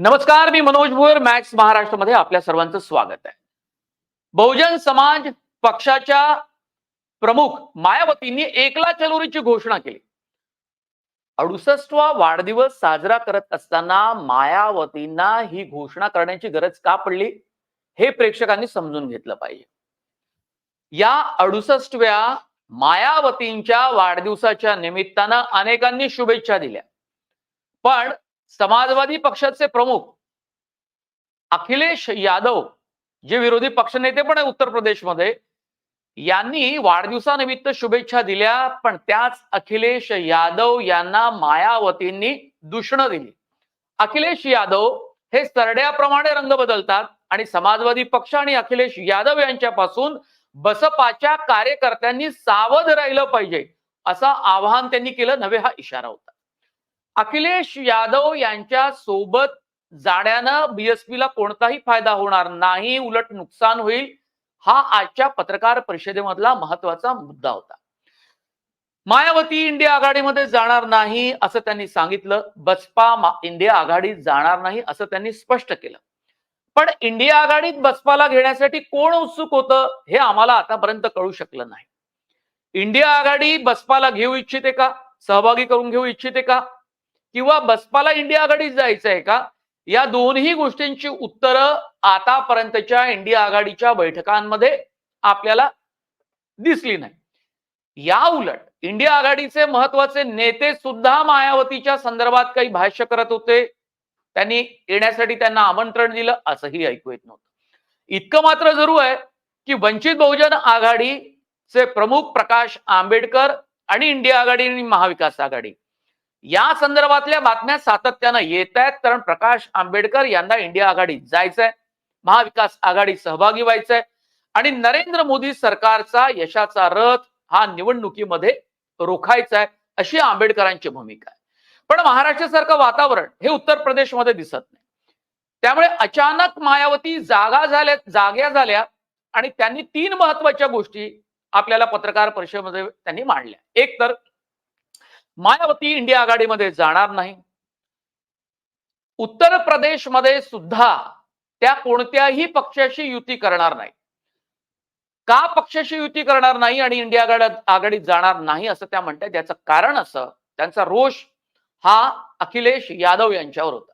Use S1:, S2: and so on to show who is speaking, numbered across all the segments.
S1: नमस्कार मी मनोज भोयर मॅक्स महाराष्ट्रामध्ये आपल्या सर्वांचं स्वागत आहे. बहुजन समाज पक्षाच्या प्रमुख मायावतींनी एकला चलोरीची घोषणा केली. अडुसष्टवा वाढदिवस साजरा करत असताना मायावतींना ही घोषणा करण्याची गरज का पडली? हे प्रेक्षकांनी समजून घेतलं पाहिजे. या अडुसष्टव्या मायावतींच्या वाढदिवसाच्या निमित्तानं अनेकांनी शुभेच्छा दिल्या. पण समाजवादी पक्षाचे प्रमुख अखिलेश यादव जे विरोधी पक्षनेते पण आहे उत्तर प्रदेशमध्ये यांनी वाढदिवसानिमित्त शुभेच्छा दिल्या पण त्याच अखिलेश यादव यांना मायावतींनी दूषणं दिली. अखिलेश यादव हे सरड्याप्रमाणे रंग बदलतात आणि समाजवादी पक्ष आणि अखिलेश यादव यांच्यापासून बसपाच्या कार्यकर्त्यांनी सावध राहिलं पाहिजे असं आवाहन त्यांनी केलं नव्हे हा इशारा होता. अखिलेश यादव यांच्या सोबत जाण्यानं बीएसपीला कोणताही फायदा होणार नाही उलट नुकसान होईल हा आजच्या पत्रकार परिषदेमधला महत्त्वाचा मुद्दा होता. मायावती इंडिया आघाडीमध्ये जाणार नाही असं त्यांनी सांगितलं बसपा इंडिया आघाडीत जाणार नाही असं त्यांनी स्पष्ट केलं. पण इंडिया आघाडीत बसपाला घेण्यासाठी कोण उत्सुक होतं हे आम्हाला आतापर्यंत कळू शकलं नाही. इंडिया आघाडी बसपाला घेऊ इच्छिते का? सहभागी करून घेऊ इच्छिते का? किंवा बसपाला इंडिया आघाडीत जायचं आहे का? या दोन्ही गोष्टींची उत्तरं आतापर्यंतच्या इंडिया आघाडीच्या बैठकांमध्ये आपल्याला दिसली नाही. या उलट इंडिया आघाडीचे महत्त्वाचे नेते सुद्धा मायावतीच्या संदर्भात काही भाष्य करत होते. त्यांनी येण्यासाठी त्यांना आमंत्रण दिलं असंही ऐकू येत नव्हतं. इतकं मात्र जरूर आहे की वंचित बहुजन आघाडीचे प्रमुख प्रकाश आंबेडकर आणि इंडिया आघाडी आणि महाविकास आघाडी या संदर्भातल्या बातम्या सातत्यानं येत आहेत कारण प्रकाश आंबेडकर यांना इंडिया आघाडीत जायचंय महाविकास आघाडी सहभागी व्हायचंय आणि नरेंद्र मोदी सरकारचा यशाचा रथ हा निवडणुकीमध्ये रोखायचा आहे अशी आंबेडकरांची भूमिका आहे. पण महाराष्ट्रासारखं वातावरण हे उत्तर प्रदेशमध्ये दिसत नाही. त्यामुळे अचानक मायावती जागा झाल्या जाग्या झाल्या आणि त्यांनी तीन महत्त्वाच्या गोष्टी आपल्याला पत्रकार परिषदेमध्ये त्यांनी मांडल्या. एक तर मायावती इंडिया आघाडीमध्ये जाणार नाही. उत्तर प्रदेशमध्ये सुद्धा त्या कोणत्याही पक्षाशी युती करणार नाही. का पक्षाशी युती करणार नाही आणि इंडिया आघाडीत जाणार नाही असं त्या म्हणतात याचं कारण असं त्यांचा रोष हा अखिलेश यादव यांच्यावर होता.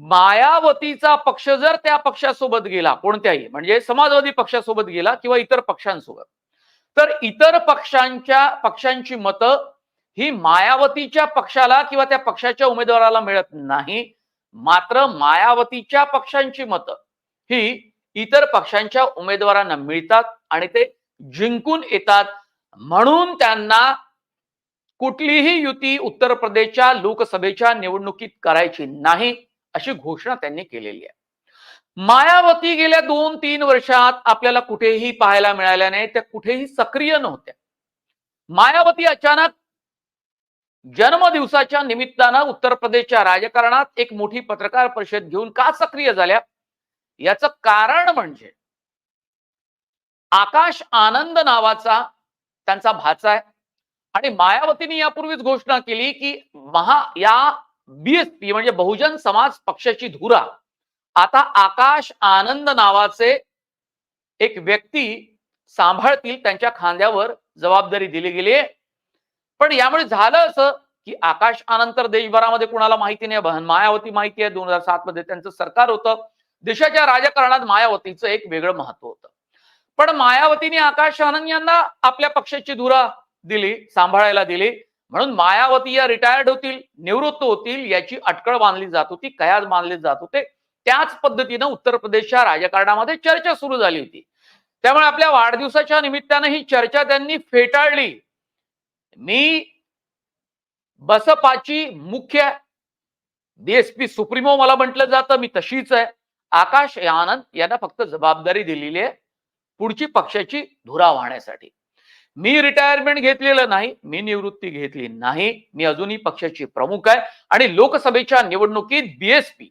S1: मायावतीचा पक्ष जर त्या पक्षासोबत गेला कोणत्याही म्हणजे समाजवादी पक्षासोबत गेला किंवा इतर पक्षांसोबत तर इतर पक्षांच्या पक्षांची मतं ही मायावतीच्या पक्षाला किंवा त्या पक्षाच्या उमेदवाराला मिळत नाही. मात्र मायावतीच्या पक्षांची मतं ही इतर पक्षांच्या उमेदवारांना मिळतात आणि ते जिंकून येतात. म्हणून त्यांना कुठलीही युती उत्तर प्रदेशच्या लोकसभेच्या निवडणुकीत करायची नाही अशी घोषणा त्यांनी केलेली आहे. मायावती गेल्या दोन तीन वर्षात आपल्याला कुठेही पाहायला मिळाल्या नाही त्या कुठेही सक्रिय नव्हत्या. मायावती अचानक जन्मदिवसाच्या निमित्तानं उत्तर प्रदेशच्या राजकारणात एक मोठी पत्रकार परिषद घेऊन का सक्रिय झाल्या? याचं कारण म्हणजे आकाश आनंद नावाचा त्यांचा भाचा आहे. आणि मायावतीने यापूर्वीच घोषणा केली की महा या बीएसपी म्हणजे बहुजन समाज पक्षाची धुरा. आता आकाश आनंद नावाचे एक व्यक्ती सांभाळतील त्यांच्या खांद्यावर जबाबदारी दिली गेली आहे. पण यामुळे झालं असं की आकाश आनंतर देशभरामध्ये कुणाला माहिती नाही बहन मायावती माहिती आहे. दोन हजार सात मध्ये त्यांचं सरकार होतं. देशाच्या राजकारणात मायावतीचं एक वेगळं महत्त्व होतं. पण मायावतीने आकाश आनंद यांना आपल्या पक्षाची धुरा दिली सांभाळायला दिली. म्हणून मायावती या रिटायर्ड होतील निवृत्त होतील याची अटकळ बांधली जात होती कयाज बांधले जात होते. त्याच पद्धतीनं उत्तर प्रदेशच्या राजकारणामध्ये चर्चा सुरू झाली होती. त्यामुळे आपल्या वाढदिवसाच्या निमित्तानं ही चर्चा त्यांनी फेटाळली. मी बसपाची मुख्य डीएसपी सुप्रीमो मला म्हटलं जातं मी तशीच आहे. आकाश आनंद यांना फक्त जबाबदारी दिलेली आहे पुढची पक्षाची धुरा वाहण्यासाठी मी रिटायरमेंट घेतलेलं नाही मी निवृत्ती घेतली नाही मी अजूनही पक्षाची प्रमुख आहे आणि लोकसभेच्या निवडणुकीत बीएसपी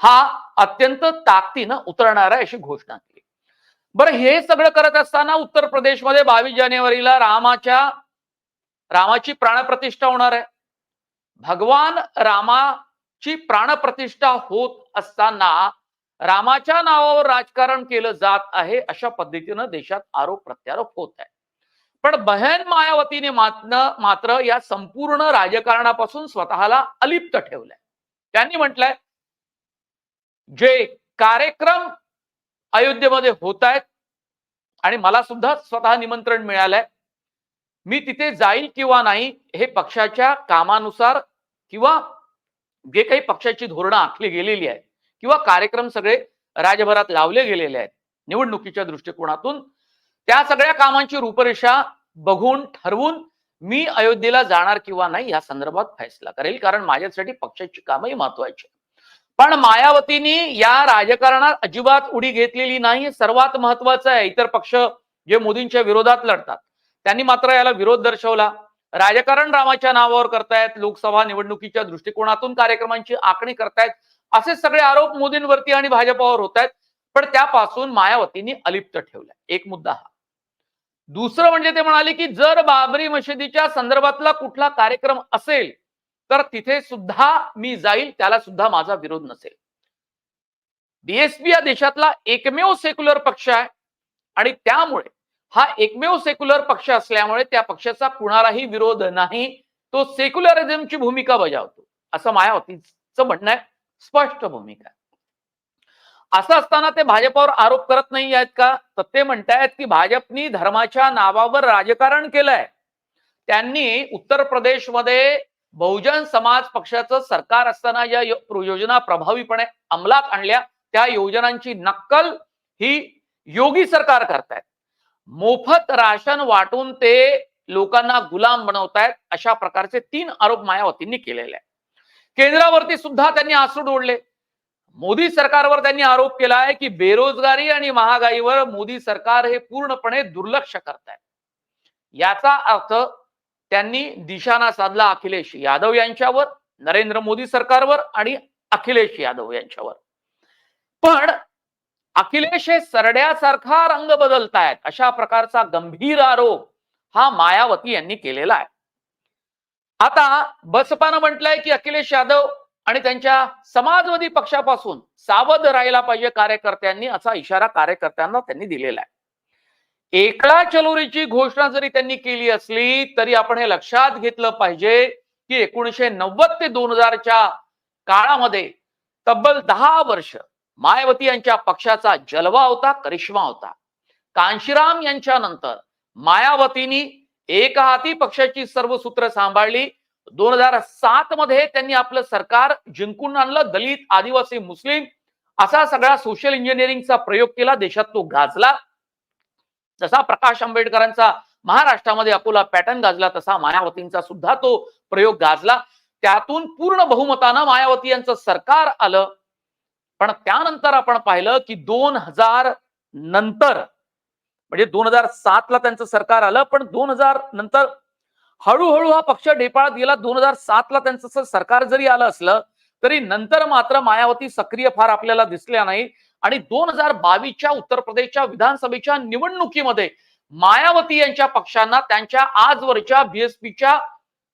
S1: हा अत्यंत ताकदीनं उतरणार आहे अशी घोषणा केली. बरं हे सगळं करत असताना उत्तर प्रदेशमध्ये बावीस जानेवारीला रामाच्या रामाची प्राणप्रतिष्ठा होणार आहे. भगवान रामाची प्राणप्रतिष्ठा होत असताना रामाच्या नावावर राजकारण केलं जात आहे अशा पद्धतीनं देशात आरोप प्रत्यारोप होत आहे. पण बहन मायावतीने मात्र मात्र या संपूर्ण राजकारणापासून स्वतःला अलिप्त ठेवलंय. त्यांनी म्हटलंय जे कार्यक्रम अयोध्येमध्ये होत आहेत आणि मला सुद्धा स्वतः निमंत्रण मिळालंय मी तिथे जाईल किंवा नाही हे पक्षाच्या कामानुसार किंवा जे काही पक्षाची धोरणं आखली गेलेली आहेत किंवा कार्यक्रम सगळे राज्यभरात लावले गेलेले आहेत निवडणुकीच्या दृष्टिकोनातून त्या सगळ्या कामांची रूपरेषा बघून ठरवून मी अयोध्येला जाणार किंवा नाही या संदर्भात फैसला करेल कारण माझ्यासाठी पक्षाची कामही महत्वाची पण मायावतीने या राजकारणात अजिबात उडी घेतलेली नाही सर्वात महत्वाचं आहे इतर पक्ष जे मोदींच्या विरोधात लढतात. त्यांनी मात्र याला विरोध दर्शवला. राजकारण रामाच्या नावावर करतायत लोकसभा निवडणुकीच्या दृष्टिकोनातून कार्यक्रमांची आखणी करतायत असे सगळे आरोप मोदींवरती आणि भाजपावर होत आहेत पण त्यापासून मायावतींनी अलिप्त ठेवलं एक मुद्दा हा. दुसरं म्हणजे ते म्हणाले की जर बाबरी मशिदीच्या संदर्भातला कुठला कार्यक्रम असेल तर तिथे सुद्धा मी जाईल त्याला सुद्धा माझा विरोध नसेल. बीएसपी या देशातला एकमेव सेक्युलर पक्ष आहे. आणि त्यामुळे हा एकमेव सेक्युलर पक्ष असल्यामुळे त्या पक्षाचा कुणालाही विरोध नाही. तो सेक्युलरिझमची भूमिका बजावतो. असं मायावतीचं म्हणणं आहे. स्पष्ट भूमिका असं असताना ते भाजपावर आरोप करत नाही आहेत का? तर ते म्हणतायत की भाजपनी धर्माच्या नावावर राजकारण केलंय. त्यांनी उत्तर प्रदेशमध्ये बहुजन समाज पक्षाचं सरकार असताना ज्या योजना प्रभावीपणे अंमलात आणल्या त्या योजनांची नक्कल ही योगी सरकार करतायत. मोफत राशन वाटून ते लोकांना गुलाम बनवतायत अशा प्रकारचे तीन आरोप मायावतींनी केलेले आहेत. केंद्रावरती सुद्धा त्यांनी आसूड ओढले. मोदी सरकारवर त्यांनी आरोप केला आहे की बेरोजगारी आणि महागाईवर मोदी सरकार हे पूर्णपणे दुर्लक्ष करताय याचा अर्थ त्यांनी दिशाना साधला अखिलेश यादव यांच्यावर नरेंद्र मोदी सरकारवर आणि अखिलेश यादव यांच्यावर. पण अखिलेश हे सरड्यासारखा रंग बदलतायत. अशा प्रकारचा गंभीर आरोप हा मायावती यांनी केलेला आहे. आता बसपानं म्हटलंय की अखिलेश यादव आणि त्यांच्या समाजवादी पक्षापासून सावध राहायला पाहिजे कार्यकर्त्यांनी असा इशारा कार्यकर्त्यांना त्यांनी दिलेला आहे. एकला चलोरीची घोषणा जरी त्यांनी केली असली तरी आपण हे लक्षात घेतलं पाहिजे की एकोणीशे नव्वद ते दोन हजारच्या काळामध्ये तब्बल दहा वर्ष मायावती यांच्या पक्षाचा जलवा होता करिश्मा होता. कांशीराम यांच्या नंतर मायावतींनी एक हाती पक्षाची सर्व सूत्र सांभाळली. दोन हजार सात मध्ये त्यांनी आपलं सरकार जिंकून आणलं दलित आदिवासी मुस्लिम असा सगळा सोशल इंजिनिअरिंगचा प्रयोग केला देशात तो गाजला. जसा प्रकाश आंबेडकरांचा महाराष्ट्रामध्ये अकोला पॅटर्न गाजला तसा मायावतींचा सुद्धा तो प्रयोग गाजला. त्यातून पूर्ण बहुमतानं मायावती यांचं सरकार आलं. पण त्यानंतर आपण पाहिलं की दोन हजार नंतर म्हणजे दोन हजार सात ला त्यांचं सरकार आलं पण दोन हजार नंतर हळूहळू हा पक्ष ढेपाळत गेला. दोन हजार सात ला त्यांचं सरकार जरी आलं असलं तरी नंतर मात्र मायावती सक्रिय फार आपल्याला दिसल्या नाही. आणि दोन हजार बावीसच्या उत्तर प्रदेशच्या विधानसभेच्या निवडणुकीमध्ये मायावती यांच्या पक्षांना त्यांच्या आजवरच्या बीएसपीच्या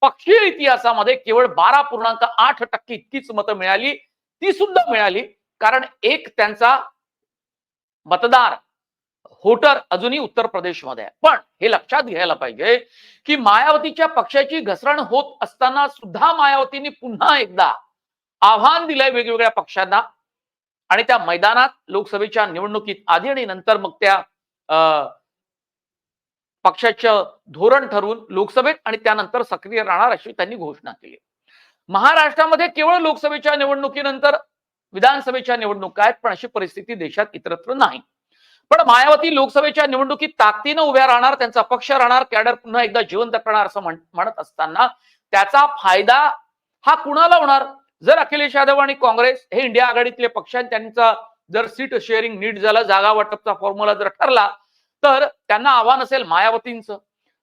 S1: पक्षीय इतिहासामध्ये केवळ बारा पूर्णांक आठ टक्के इतकीच मतं मिळाली. ती सुद्धा मिळाली. कारण एक त्यांचा मतदार होटर अजूनही उत्तर प्रदेशमध्ये आहे. पण हे लक्षात घ्यायला पाहिजे की मायावतीच्या पक्षाची घसरण होत असताना सुद्धा मायावतींनी पुन्हा एकदा आव्हान दिलंय वेगवेगळ्या पक्षांना. आणि त्या मैदानात लोकसभेच्या निवडणुकीत आधी आणि नंतर मग त्या अं, पक्षाचं धोरण ठरवून लोकसभेत आणि त्यानंतर सक्रिय राहणार अशी त्यांनी घोषणा केली. महाराष्ट्रामध्ये केवळ लोकसभेच्या निवडणुकीनंतर विधानसभेच्या निवडणुका आहेत पण अशी परिस्थिती देशात इतरत्र नाही. पण मायावती लोकसभेच्या निवडणुकीत ताकदीनं उभ्या राहणार त्यांचा पक्ष राहणार कॅडर पुन्हा एकदा जिवंत करणार असं म्हण- म्हणत असताना त्याचा फायदा हा कुणाला होणार? जर अखिलेश यादव आणि काँग्रेस हे इंडिया आघाडीतले पक्ष आहेत, त्यांचा जर सीट शेअरिंग नीट झालं जागा वाटपचा फॉर्म्युला जर ठरला तर त्यांना आव्हान असेल मायावतींचं.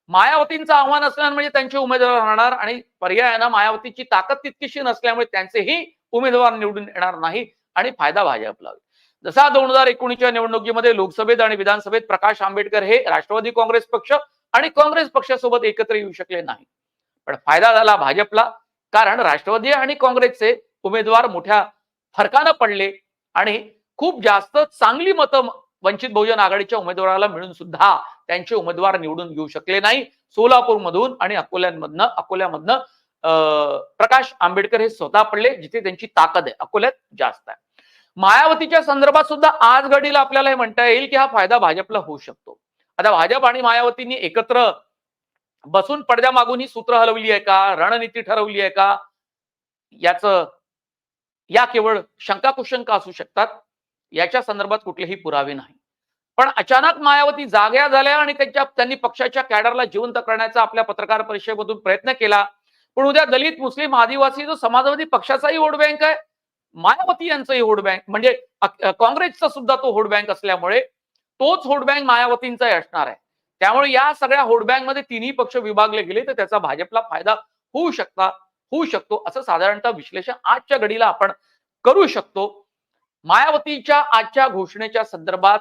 S1: मायावतींचं आव्हान असल्यामुळे म्हणजे त्यांचे उमेदवार राहणार आणि पर्यायानं मायावतीची ताकद तितकीशी नसल्यामुळे त्यांचेही उमेदवार निवडून येणार नाही आणि फायदा भाजपला. होईल जसा दोन हजार एकोणीसच्या निवडणुकीमध्ये लोकसभेत आणि विधानसभेत प्रकाश आंबेडकर हे राष्ट्रवादी काँग्रेस पक्ष आणि काँग्रेस पक्षासोबत एकत्र येऊ शकले नाही. पण फायदा झाला भाजपला कारण राष्ट्रवादी आणि काँग्रेसचे उमेदवार मोठ्या फरकानं पडले आणि खूप जास्त चांगली मतं वंचित बहुजन आघाडीच्या उमेदवाराला मिळून सुद्धा त्यांचे उमेदवार निवडून घेऊ शकले नाही. सोलापूरमधून आणि अकोल्यामधनं अकोल्यामधनं प्रकाश आंबेडकर हे स्वतः पडले जिथे त्यांची ताकद आहे अकोल्यात जास्त आहे. मायावतीच्या संदर्भात सुद्धा आज घडीला आपल्याला हे म्हणता येईल की हा फायदा भाजपला होऊ शकतो. आता भाजप आणि मायावतींनी एकत्र बसून पडद्या मागून ही सूत्र हलवली आहे का? रणनीती ठरवली आहे का? याच या केवळ शंका कुशंका असू शकतात? याच्या संदर्भात कुठलेही पुरावे नाही. पण अचानक मायावती जाग्या झाल्या आणि त्यांच्या त्यांनी पक्षाच्या कॅडरला जिवंत करण्याचा आपल्या पत्रकार परिषदेमधून प्रयत्न केला पण उद्या दलित मुस्लिम आदिवासी जो समाजवादी पक्षाचाही वोट बँक आहे मायावती यांचंही वोट बँक म्हणजे काँग्रेसचा सुद्धा तो वोट बँक असल्यामुळे तोच वोट बँक मायावतींचाही असणार आहे. त्यामुळे या सगळ्या वोट बँकमध्ये तिन्ही पक्ष विभागले गेले तर त्याचा भाजपला फायदा होऊ शकता होऊ शकतो असं साधारणतः विश्लेषण आजच्या घडीला आपण करू शकतो. मायावतीच्या आजच्या घोषणेच्या संदर्भात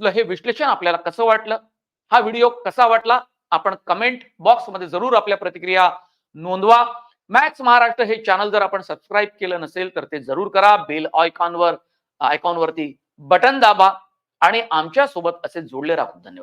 S1: हे विश्लेषण आपल्याला कसं वाटलं? हा व्हिडिओ कसा वाटला? आपण कमेंट बॉक्समध्ये जरूर आपल्या प्रतिक्रिया नोंदवा. मॅक्स महाराष्ट्र हे चॅनल जर आपण सबस्क्राईब केलं नसेल तर ते जरूर करा. बेल आयकॉनवर आयकॉनवरती बटन दाबा आणि आमच्यासोबत असे जोडले राहू. धन्यवाद.